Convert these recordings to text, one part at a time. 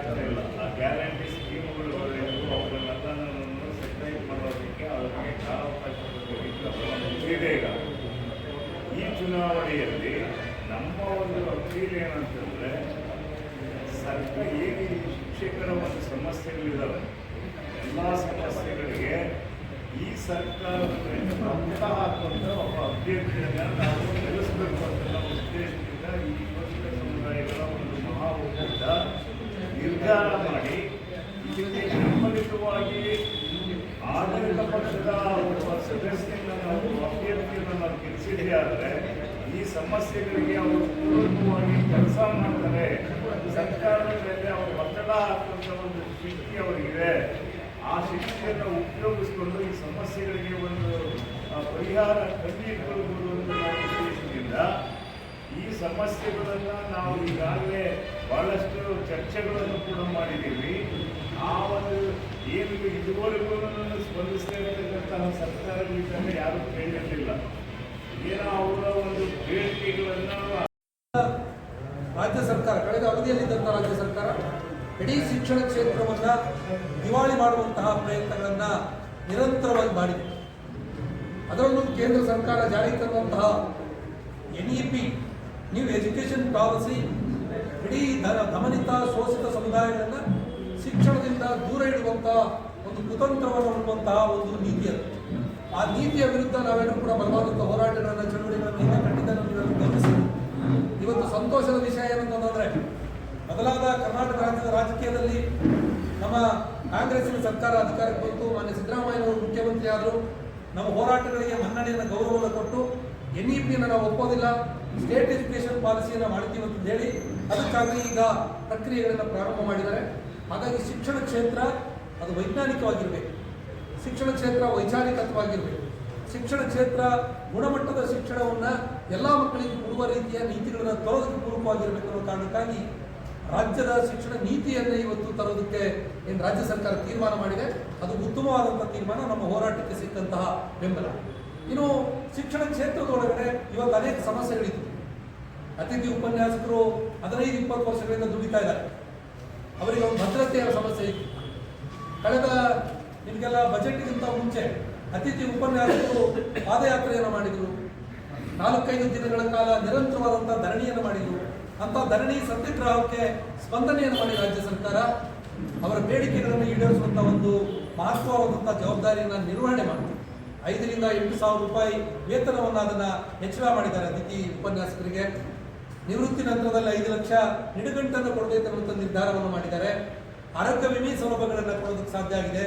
ಆಗ್ತಾ ಗ್ಯಾರಂಟಿ ಆ guarantee ಸ್ಕೀಮ್ಗಳು ಅವುಗಳನ್ನೆಲ್ಲನೂ set right ಮಾಡೋದಕ್ಕೆ ಅವರಿಗೆ ಕಾಲಾವಕಾಶ ಇದೆ ಈಗ ಈ ಚುನಾವಣೆಯಲ್ಲಿ ನಮ್ಮ ಒಂದು ಅಪೀಲ್ ಏನಂತಂದರೆ, ಸರ್ಕಾರ ಈ ಶಿಕ್ಷಕರ ಒಂದು ಸಮಸ್ಯೆಗಳಿದ್ದಾವೆ ಎಲ್ಲ ಸಮಸ್ಯೆಗಳಿಗೆ ಈ ಸರ್ಕಾರದ ಮೇಲೆ ಮತ ಹಾಕುವಂಥ ಒಬ್ಬ ಅಭ್ಯರ್ಥಿಯನ್ನ ನಾವು ನಿಲ್ಲಿಸಬೇಕು ಅಂತ ನಮ್ಮ ಉದ್ದೇಶದಿಂದ ಈ ಪಕ್ಷ ಸಮುದಾಯಗಳ ಒಂದು ಮಹಾ ಒಕ್ಕೂಟ ನಿರ್ಧಾರ ಮಾಡಿ ಬೆಂಬಲಿತವಾಗಿ ಆಡಳಿತ ಪಕ್ಷದ ಒಬ್ಬ ಸದಸ್ಯನ ನಾವು ಅಭ್ಯರ್ಥಿಯನ್ನು ನಾವು ಗೆಲ್ಲಿಸಿದ್ದೇ ಆದರೆ ಈ ಸಮಸ್ಯೆಗಳಿಗೆ ಅವರು ಪೂರ್ವಕವಾಗಿ ಕೆಲಸ ಮಾಡ್ತಾರೆ. ಸರ್ಕಾರದ ಮೇಲೆ ಅವರು ಒತ್ತಡ ಹಾಕುವಂಥ ಒಂದು ಶಕ್ತಿ ಅವರಿಗಿದೆ. ಆ ಶಕ್ತಿಯನ್ನು ಉಪಯೋಗಿಸಿಕೊಂಡು ಈ ಸಮಸ್ಯೆಗಳಿಗೆ ಒಂದು ಪರಿಹಾರ ಪರಿಹಾರ ಕಂಡುಹಿಡ್ಕೊಳ್ಬೋದು ಅಂತ ನಾವು ಉದ್ದೇಶದಿಂದ ಈ ಸಮಸ್ಯೆಗಳನ್ನು ನಾವು ಈಗಾಗಲೇ ಬಹಳಷ್ಟು ಚರ್ಚೆಗಳನ್ನು ಕೂಡ ಮಾಡಿದ್ದೀವಿ. ಆ ಒಂದು ಏನು ಇದುವರೆಗೂ ಸ್ಪಂದಿಸ್ತಾ ಇರತಕ್ಕಂತಹ ಸರ್ಕಾರಗಳಿಂದ ಯಾರೂ ಕೇಳಿರಲಿಲ್ಲ. ಏನೋ ಅವರ ಒಂದು ಬೇಡಿಕೆಗಳನ್ನು ರಾಜ್ಯ ಸರ್ಕಾರ, ಕಳೆದ ಅವಧಿಯಲ್ಲಿದ್ದಂಥ ರಾಜ್ಯ ಸರ್ಕಾರ ಇಡೀ ಶಿಕ್ಷಣ ಕ್ಷೇತ್ರವನ್ನು ದಿವಾಳಿ ಮಾಡುವಂತಹ ಪ್ರಯತ್ನಗಳನ್ನು ನಿರಂತರವಾಗಿ ಮಾಡಿದೆ. ಅದರಲ್ಲೂ ಕೇಂದ್ರ ಸರ್ಕಾರ ಜಾರಿ ತಂದಂತಹ N E P new education policy ಇಡೀ ದಮನಿತ ಶೋಷಿತ ಸಮುದಾಯಗಳನ್ನು ಶಿಕ್ಷಣದಿಂದ ದೂರ ಇಡುವಂಥ ಒಂದು ಕುತಂತ್ರವನ್ನು ಹುಡುಕುವಂತಹ ಒಂದು ನೀತಿ ಅದು. ಆ ನೀತಿಯ ವಿರುದ್ಧ ನಾವೇನು ಕೂಡ ಬಲವಾದಂಥ ಹೋರಾಟಗಳನ್ನು, ಚಳುವಳಿಗಳನ್ನು ಹಿಂದೆ ಕಂಡಿದ್ದನ್ನು ಗಮನಿಸಿದ್ದೀವಿ ಇವತ್ತು ಸಂತೋಷದ ವಿಷಯ ಏನಂತಂದ್ರೆ ಬದಲಾದ ಕರ್ನಾಟಕ ರಾಜ್ಯದ ರಾಜಕೀಯದಲ್ಲಿ ನಮ್ಮ ಕಾಂಗ್ರೆಸ್ಸಿನ ಸರ್ಕಾರ ಅಧಿಕಾರಕ್ಕೆ ಬಂತು. ಮಾನ್ಯ ಸಿದ್ದರಾಮಯ್ಯನವರು ಮುಖ್ಯಮಂತ್ರಿ ಆದರು ನಮ್ಮ ಹೋರಾಟಗಳಿಗೆ ಮನ್ನಣೆಯನ್ನು ಗೌರವವನ್ನು ಕೊಟ್ಟು ಎನ್ ಇ ಪಿಯನ್ನು ನಾವು ಒಪ್ಪೋದಿಲ್ಲ ಸ್ಟೇಟ್ ಎಜುಕೇಷನ್ ಪಾಲಿಸಿಯನ್ನು ಮಾಡ್ತೀವಿ ಅಂತ ಹೇಳಿ ಅದಕ್ಕಾಗಿ ಈಗ ಪ್ರಕ್ರಿಯೆಗಳನ್ನು ಪ್ರಾರಂಭ ಮಾಡಿದ್ದಾರೆ. ಹಾಗಾಗಿ ಶಿಕ್ಷಣ ಕ್ಷೇತ್ರ ಅದು ವೈಜ್ಞಾನಿಕವಾಗಿರಬೇಕು. ಶಿಕ್ಷಣ ಕ್ಷೇತ್ರ ವೈಚಾರಿಕತ್ವವಾಗಿರಬೇಕು. ಶಿಕ್ಷಣ ಕ್ಷೇತ್ರ ಗುಣಮಟ್ಟದ ಶಿಕ್ಷಣವನ್ನು ಎಲ್ಲ ಮಕ್ಕಳಿಗೆ ಕೊಡುವ ರೀತಿಯ ನೀತಿಗಳನ್ನು ತರೋದಕ್ಕೆ ಪೂರಕವಾಗಿರಬೇಕು ಅನ್ನೋ ಕಾರಣಕ್ಕಾಗಿ ರಾಜ್ಯದ ಶಿಕ್ಷಣ ನೀತಿಯನ್ನು ಇವತ್ತು ತರೋದಕ್ಕೆ ಏನು ರಾಜ್ಯ ಸರ್ಕಾರ ತೀರ್ಮಾನ ಮಾಡಿದೆ. ಅದು ಉತ್ತಮವಾದಂಥ ತೀರ್ಮಾನ ನಮ್ಮ ಹೋರಾಟಕ್ಕೆ ಸಿಕ್ಕಂತಹ ಬೆಂಬಲ. ಇನ್ನು ಶಿಕ್ಷಣ ಕ್ಷೇತ್ರದೊಳಗಡೆ ಇವತ್ತು ಅನೇಕ ಸಮಸ್ಯೆಗಳಿತ್ತು ಅತಿಥಿ ಉಪನ್ಯಾಸಕರು ಹದಿನೈದು, ಇಪ್ಪತ್ತು ವರ್ಷಗಳಿಂದ ದುಡಿತಾ ಇದ್ದಾರೆ. ಅವರಿಗೆ ಒಂದು ಭದ್ರತೆಯ ಸಮಸ್ಯೆ ಇತ್ತು. ಕಳೆದ ನಿಮಗೆಲ್ಲ ಬಜೆಟ್ಗಿಂತ ಮುಂಚೆ ಅತಿಥಿ ಉಪನ್ಯಾಸಕರು ಪಾದಯಾತ್ರೆಯನ್ನು ಮಾಡಿದರು. ನಾಲ್ಕೈದು ದಿನಗಳ ಕಾಲ ನಿರಂತರವಾದಂಥ ಧರಣಿಯನ್ನು ಮಾಡಿದರು. ಅಂತ ಧರಣಿ ಸತ್ಯಗ್ರಹಕ್ಕೆ ಸ್ಪಂದನೆಯನ್ನು ಮಾಡಿ ರಾಜ್ಯ ಸರ್ಕಾರ. ಅವರ ಬೇಡಿಕೆಗಳನ್ನು ಈಡೇರಿಸುವಂಥ ಒಂದು ಮಹತ್ವವಾದಂಥ ಜವಾಬ್ದಾರಿಯನ್ನು ನಿರ್ವಹಣೆ ಮಾಡಿದೆ ಐದರಿಂದ ಎಂಟು ಸಾವಿರ ರೂಪಾಯಿ ವೇತನವನ್ನು ಅದನ್ನು ಹೆಚ್ಚಳ ಮಾಡಿದ್ದಾರೆ ಅತಿಥಿ ಉಪನ್ಯಾಸಕರಿಗೆ. ನಿವೃತ್ತಿ ನಂತರದಲ್ಲಿ ಐದು ಲಕ್ಷ ನಿಡುಗಂಟನ್ನು ಕೊಡಬೇಕನ್ನುವಂಥ ನಿರ್ಧಾರವನ್ನು ಮಾಡಿದ್ದಾರೆ. ಆರೋಗ್ಯ ವಿಮೆ ಸೌಲಭ್ಯಗಳನ್ನು ಕೊಡೋದಕ್ಕೆ ಸಾಧ್ಯ ಆಗಿದೆ.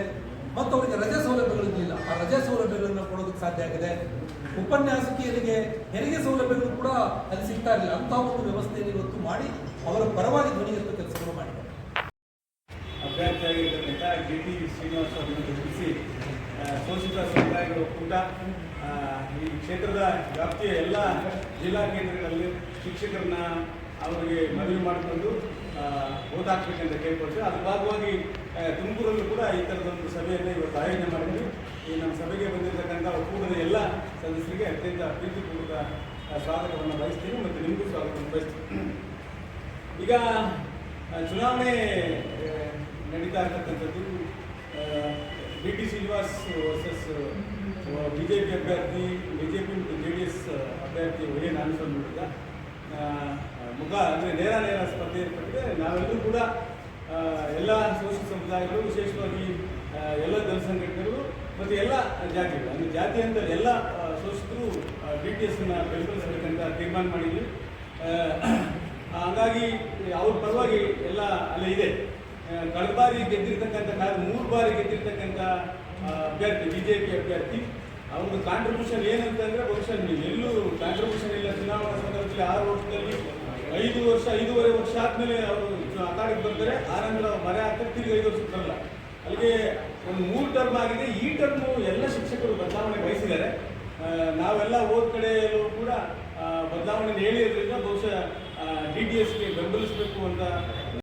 ಮತ್ತು ಅವರಿಗೆ ರಜೆ ಸೌಲಭ್ಯಗಳಿರಲಿಲ್ಲ ಆ ರಜೆ ಸೌಲಭ್ಯಗಳನ್ನು ಕೊಡೋದಕ್ಕೆ ಸಾಧ್ಯ ಆಗಿದೆ. ಉಪನ್ಯಾಸಕಿಯರಿಗೆ ಹೆರಿಗೆ ಸೌಲಭ್ಯಗಳು ಕೂಡ ಅಲ್ಲಿ ಸಿಗ್ತಾ ಇರಲಿಲ್ಲ. ಅಂತಹ ಒಂದು ವ್ಯವಸ್ಥೆಯನ್ನು ಇವತ್ತು ಮಾಡಿ ಅವರ ಪರವಾಗಿ ಧ್ವನಿ ಎತ್ತುವ ಕೆಲಸಗಳು ಮಾಡಿದ್ದಾರೆ. ಅಭ್ಯರ್ಥಿಯಾಗಿರ್ತಕ್ಕಂಥ ಡಿ ಟಿ ಶ್ರೀನಿವಾಸ್ ಅವರನ್ನು ಆ, ಶೋಷಿತ ಸಮುದಾಯಗಳ ಒಕ್ಕೂಟ ಈ ಕ್ಷೇತ್ರದ ವ್ಯಾಪ್ತಿಯ ಎಲ್ಲ ಜಿಲ್ಲಾ ಕೇಂದ್ರಗಳಲ್ಲಿ ಶಿಕ್ಷಕರನ್ನ ಅವರಿಗೆ ಮನವಿ ಮಾಡಿಕೊಂಡು ಓದಾಕ್ಬೇಕಂತ ಕೇಳ್ಕೊಳ್ತೀವಿ. ಅದ್ರ ಭಾಗವಾಗಿ ತುಮಕೂರಲ್ಲೂ ಕೂಡ ಈ ಥರದೊಂದು ಸಭೆಯನ್ನು ಇವತ್ತು ಆಯೋಜನೆ ಮಾಡಿದ್ವಿ. ಈ ನಮ್ಮ ಸಭೆಗೆ ಬಂದಿರತಕ್ಕಂಥ ಒಕ್ಕೂಟದ ಎಲ್ಲ ಸದಸ್ಯರಿಗೆ ಅತ್ಯಂತ ಪ್ರೀತಿಪೂರ್ವಕ ಸ್ವಾಗತವನ್ನು ಬಯಸ್ತೀನಿ ಮತ್ತು ನಿಮಗೂ ಸ್ವಾಗತವನ್ನು ಬಯಸ್ತೀನಿ. ಈಗ ಚುನಾವಣೆ ನಡೀತಾ ಇರ್ತಕ್ಕಂಥದ್ದು D T Srinivas versus B J P ಅಭ್ಯರ್ಥಿ ಬಿ ಜೆ ಪಿ ಮತ್ತು ಜೆ ಡಿ ಎಸ್ ಅಭ್ಯರ್ಥಿ ವೈ ಎನ್ ಆನಂದಸ್ವಾಮಿ ಮುಖ ಅಂದರೆ ನೇರ ನೇರ ಸ್ಪರ್ಧೆ ಏರ್ಪಟ್ಟಿದೆ ನಾವೆಲ್ಲರೂ ಕೂಡ ಎಲ್ಲ ಶೋಷಿತ ಸಮುದಾಯಗಳು, ವಿಶೇಷವಾಗಿ ಎಲ್ಲ ದಳ ಸಂಘಟನೆಗಳು ಮತ್ತು ಎಲ್ಲ ಜಾತಿಗಳು, ಅಂದರೆ ಜಾತಿ ಅಂತ ಎಲ್ಲ ಸೋಷಿತರು ಬಿ ಟಿ ಎಸ್ನ ಬೆಂಬಲಿಸಬೇಕಂತ ತೀರ್ಮಾನ ಮಾಡಿದ್ವಿ. ಹಾಗಾಗಿ ಅವ್ರ ಪರವಾಗಿ ಎಲ್ಲ ಅಲ್ಲೇ ಇದೆ. ಕಳೆದ ಬಾರಿ ಗೆದ್ದಿರ್ತಕ್ಕಂಥ ಮೂರು ಬಾರಿ ಗೆದ್ದಿರ್ತಕ್ಕಂಥ ಅಭ್ಯರ್ಥಿ, ಬಿಜೆಪಿ ಅಭ್ಯರ್ಥಿ. ಅವ್ರದ್ದು ಕಾಂಟ್ರಿಬ್ಯೂಷನ್ ಏನಂತಂದ್ರೆ ಬಹುಶಃ ನೀವು ಎಲ್ಲೂ ಕಾಂಟ್ರಿಬ್ಯೂಷನ್ ಇಲ್ಲ ಚುನಾವಣಾ ಸಂದರ್ಭದಲ್ಲಿ ಆರು ವರ್ಷದಲ್ಲಿ ಐದು ವರ್ಷ, ಐದೂವರೆ ವರ್ಷ ಆದ್ಮೇಲೆ ಅವರು ಅಖಾಡಕ್ಕೆ ಬರ್ತಾರೆ ಅವ್ರು ಮರೆ ಹಾಕಿ ತಿರುಗಿ ಐದು ವರ್ಷ ಬರಲ್ಲ. ಅಲ್ಲಿಗೆ ಒಂದು ಮೂರು ಟರ್ಮ್ ಆಗಿದೆ. ಈ ಟರ್ಮ್ ಎಲ್ಲ ಶಿಕ್ಷಕರು ಬದಲಾವಣೆ ಬಯಸಿದ್ದಾರೆ. ನಾವೆಲ್ಲ ಹೋದ ಕಡೆಯಲ್ಲೂ ಕೂಡ ಬದಲಾವಣೆ ಹೇಳಿರೋದ್ರಿಂದ ಬಹುಶಃ ಡಿ ಡಿ ಎಸ್ಗೆ ಬೆಂಬಲಿಸಬೇಕು ಅಂತ